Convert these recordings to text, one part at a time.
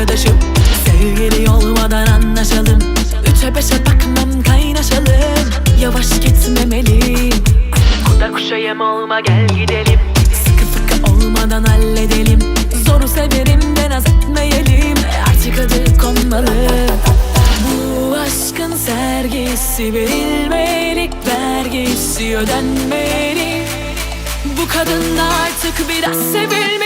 arkadaşım. Sevgili olmadan anlaşalım. Üçe beşe bakmam kaynaşalım. Yavaş gitmemeliyim. Kuda kuşa yem olma gel gidelim. Sıkı fıkı olmadan halledelim. Zoru severim de naz etmeyelim. Artık adı konmalı. Bu aşkın sergisi verilmeli Vergisi ödenmeli. Bu kadın artık biraz sevilmeli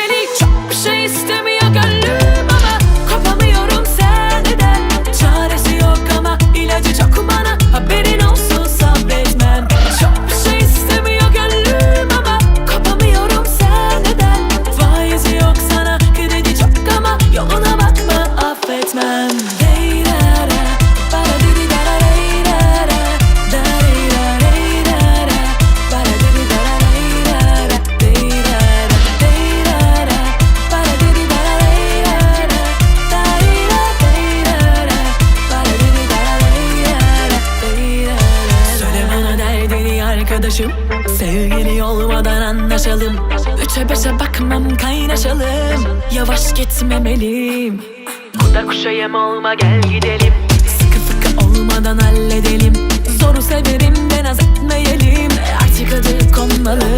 arkadaşım. Sevgili olmadan anlaşalım. Üçe beşe bakmam kaynaşalım. Yavaş gitmemeliyim. Kuda kuşa yem olma gel gidelim. Sıkı fıkı olmadan halledelim. Zoru severim de naz etmeyelim. Artık adı konmalı.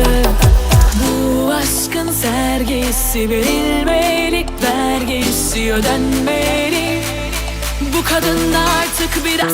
Bu aşkın sergisi verilmeli Vergisi ödenmeli. Bu kadın da artık biraz